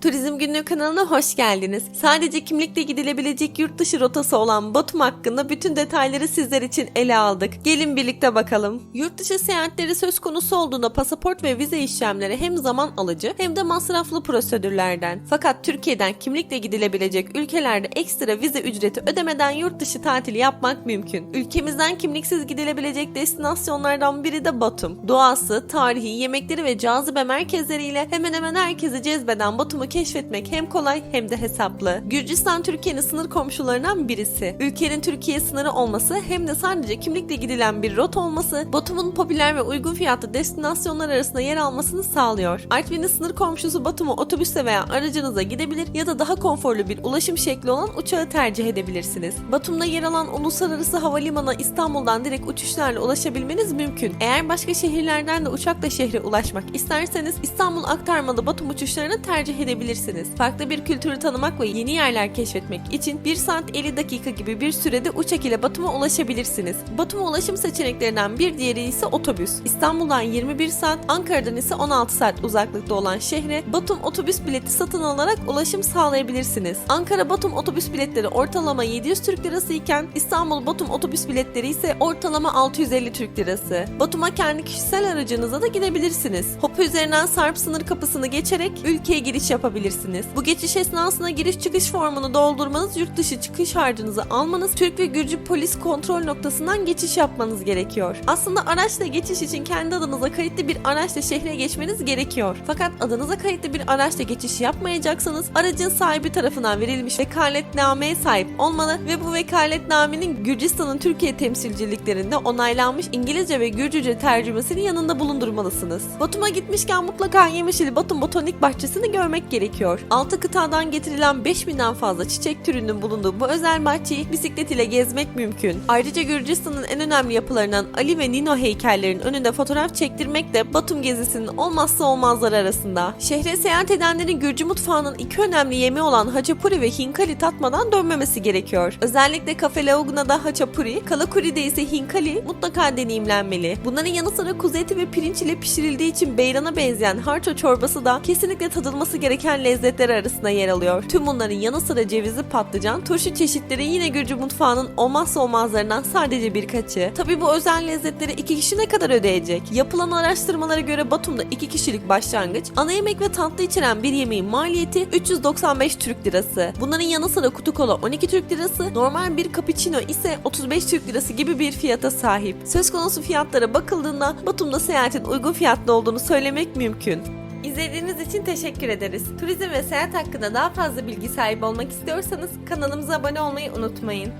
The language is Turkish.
Turizm Günlüğü kanalına hoş geldiniz. Sadece kimlikle gidilebilecek yurt dışı rotası olan Batum hakkında bütün detayları sizler için ele aldık. Gelin birlikte bakalım. Yurt dışı seyahatleri söz konusu olduğunda pasaport ve vize işlemleri hem zaman alıcı hem de masraflı prosedürlerden. Fakat Türkiye'den kimlikle gidilebilecek ülkelerde ekstra vize ücreti ödemeden yurt dışı tatili yapmak mümkün. Ülkemizden kimliksiz gidilebilecek destinasyonlardan biri de Batum. Doğası, tarihi, yemekleri ve cazibe merkezleriyle hemen hemen herkesi cezbeden Batum'u keşfetmek hem kolay hem de hesaplı. Gürcistan Türkiye'nin sınır komşularından birisi. Ülkenin Türkiye sınırı olması hem de sadece kimlikle gidilen bir rota olması Batum'un popüler ve uygun fiyatlı destinasyonlar arasında yer almasını sağlıyor. Artvin'in sınır komşusu Batum'a otobüsle veya aracınıza gidebilir ya da daha konforlu bir ulaşım şekli olan uçağı tercih edebilirsiniz. Batum'da yer alan uluslararası havalimanı İstanbul'dan direkt uçuşlarla ulaşabilmeniz mümkün. Eğer başka şehirlerden de uçakla şehre ulaşmak isterseniz İstanbul aktarmalı Batum uçuşlarını tercih edebilirsiniz. Farklı bir kültürü tanımak ve yeni yerler keşfetmek için 1 saat 50 dakika gibi bir sürede uçak ile Batum'a ulaşabilirsiniz. Batum'a ulaşım seçeneklerinden bir diğeri ise otobüs. İstanbul'dan 21 saat, Ankara'dan ise 16 saat uzaklıkta olan şehre Batum otobüs bileti satın alarak ulaşım sağlayabilirsiniz. Ankara-Batum otobüs biletleri ortalama 700 Türk Lirası iken İstanbul-Batum otobüs biletleri ise ortalama 650 Türk Lirası. Batum'a kendi kişisel aracınıza da gidebilirsiniz. Hopa üzerinden Sarp sınır kapısını geçerek ülkeye giriş yapabilirsiniz. Bu geçiş esnasında giriş çıkış formunu doldurmanız, yurt dışı çıkış harcınızı almanız, Türk ve Gürcü polis kontrol noktasından geçiş yapmanız gerekiyor. Aslında araçla geçiş için kendi adınıza kayıtlı bir araçla şehre geçmeniz gerekiyor. Fakat adınıza kayıtlı bir araçla geçiş yapmayacaksanız aracın sahibi tarafından verilmiş vekaletnameye sahip olmalı ve bu vekaletnamenin Gürcistan'ın Türkiye temsilciliklerinde onaylanmış İngilizce ve Gürcüce tercümesini yanında bulundurmalısınız. Batum'a gitmişken mutlaka Yemişili Batum Botanik Bahçesi'ni görmek gerekiyor. Altı kıtadan getirilen 5000'den fazla çiçek türünün bulunduğu bu özel bahçeyi bisiklet ile gezmek mümkün. Ayrıca Gürcistan'ın en önemli yapılarından Ali ve Nino heykellerinin önünde fotoğraf çektirmek de Batum gezisinin olmazsa olmazları arasında. Şehre seyahat edenlerin Gürcü mutfağının iki önemli yemeği olan haçapuri ve hinkali tatmadan dönmemesi gerekiyor. Özellikle Cafe Laguna'da haçapuri, Kalakuri'de ise hinkali mutlaka deneyimlenmeli. Bunların yanı sıra kuzu eti ve pirinç ile pişirildiği için beyrana benzeyen harço çorbası da kesinlikle tadılması gereken lezzetler arasında yer alıyor. Tüm bunların yanı sıra cevizli patlıcan, turşu çeşitleri yine Gürcü mutfağının olmazsa olmazlarından sadece birkaçı. Tabi bu özel lezzetleri iki kişi ne kadar ödeyecek? Yapılan araştırmalara göre Batum'da iki kişilik başlangıç, ana yemek ve tatlı içeren bir yemeğin maliyeti 395 Türk Lirası. Bunların yanı sıra kutu kola 12 Türk Lirası, normal bir cappuccino ise 35 Türk Lirası gibi bir fiyata sahip. Söz konusu fiyatlara bakıldığında Batum'da seyahatin uygun fiyatlı olduğunu söylemek mümkün. İzlediğiniz için teşekkür ederiz. Turizm ve seyahat hakkında daha fazla bilgi sahibi olmak istiyorsanız kanalımıza abone olmayı unutmayın.